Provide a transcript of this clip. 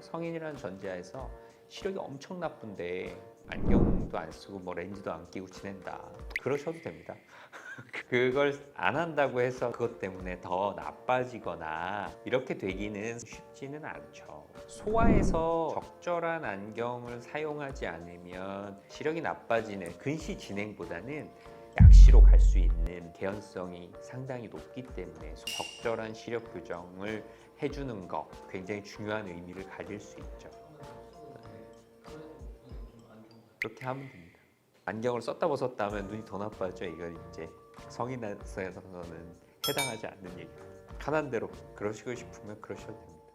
성인이라는 전제하에서 시력이 엄청 나쁜데 안경도 안 쓰고 뭐 렌즈도 안 끼고 지낸다. 그러셔도 됩니다. 그걸 안 한다고 해서 그것 때문에 더 나빠지거나 이렇게 되기는 쉽지는 않죠. 소아에서 적절한 안경을 사용하지 않으면 시력이 나빠지는 근시 진행보다는 약시로 갈 수 있는 개연성이 상당히 높기 때문에 적절한 시력 교정을 해주는 거 굉장히 중요한 의미를 가질 수 있죠. 그렇게 하면 됩니다. 안경을 썼다 벗었다 하면 눈이 더 나빠져. 이건 이제 성인에서는 해당하지 않는 얘기. 편한 대로 그러시고 싶으면 그러셔도 됩니다.